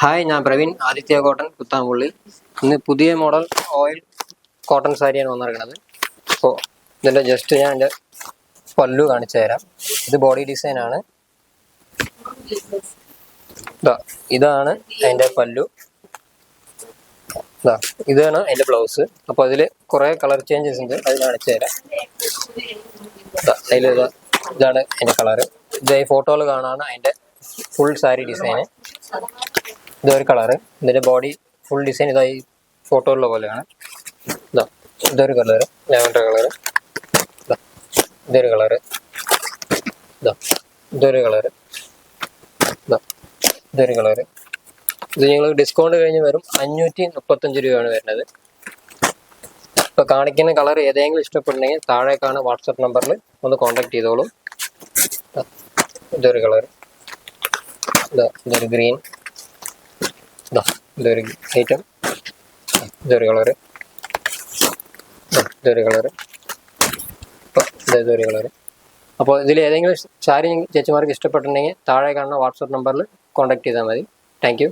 Hi ഞാൻ Praveen Aditya cotton Kuthampully. ഇന്ന് പുതിയ മോഡൽ ഓയിൽ കോട്ടൺ സാരിയാണ് വന്നിരിക്കുന്നത്. അപ്പോൾ ഇതിന്റെ ജസ്റ്റ് ഞാൻ എന്റെ പല്ലു കാണിച്ചു തരാം. ഇത് ബോഡി ഡിസൈൻ ആണ്. ഇതാണ് അതിന്റെ പല്ലു. ദാ, ഇതാണ് അതിന്റെ ബ്ലൗസ് അപ്പോൾ അതിൽ കുറേ കളർ ചേഞ്ചസ് ഉണ്ട്. അത് കാണിച്ചു തരാം. അതിൽ ഇതാണ് അതിന്റെ കളർ ഇത് ഈ ഫോട്ടോയിൽ കാണാണ് അതിന്റെ ഫുൾ സാരി ഡിസൈന് ഇതൊരു കളറ്. ഇതിന്റെ ബോഡി ഫുൾ ഡിസൈൻ ഇതായി ഫോട്ടോയിലുള്ള പോലെയാണ്. ഇതാ ഇതൊരു കളറ്. Lavender colour. ഇതാ ഇതൊരു കളറ്. ഇതാ ഇതൊരു കളറ്. ഇതാ ഇതൊരു കളറ്. ഇത് ഞങ്ങൾ ഡിസ്കൗണ്ട് കഴിഞ്ഞ് വരും അഞ്ഞൂറ്റി മുപ്പത്തഞ്ച് രൂപയാണ് വരുന്നത്. ഇപ്പൊ കാണിക്കുന്ന കളർ ഏതെങ്കിലും ഇഷ്ടപ്പെടുന്നെങ്കിൽ താഴെ കാണുന്ന വാട്സപ്പ് നമ്പറിൽ ഒന്ന് കോൺടാക്ട് ചെയ്തോളൂ. ഇതൊരു കളർ ഇതാ ഇതൊരു ഗ്രീൻ ഇതൊരു ഐറ്റം ഇതൊരു കളറ് ഇതൊരു കളറ് ഇതൊരു കളറ് അപ്പോൾ ഇതിൽ ഏതെങ്കിലും സാരി ചേച്ചിമാർക്ക് ഇഷ്ടപ്പെട്ടിട്ടുണ്ടെങ്കിൽ താഴെ കാണുന്ന വാട്സപ്പ് നമ്പറിൽ കോൺടാക്ട് ചെയ്താൽ മതി. താങ്ക്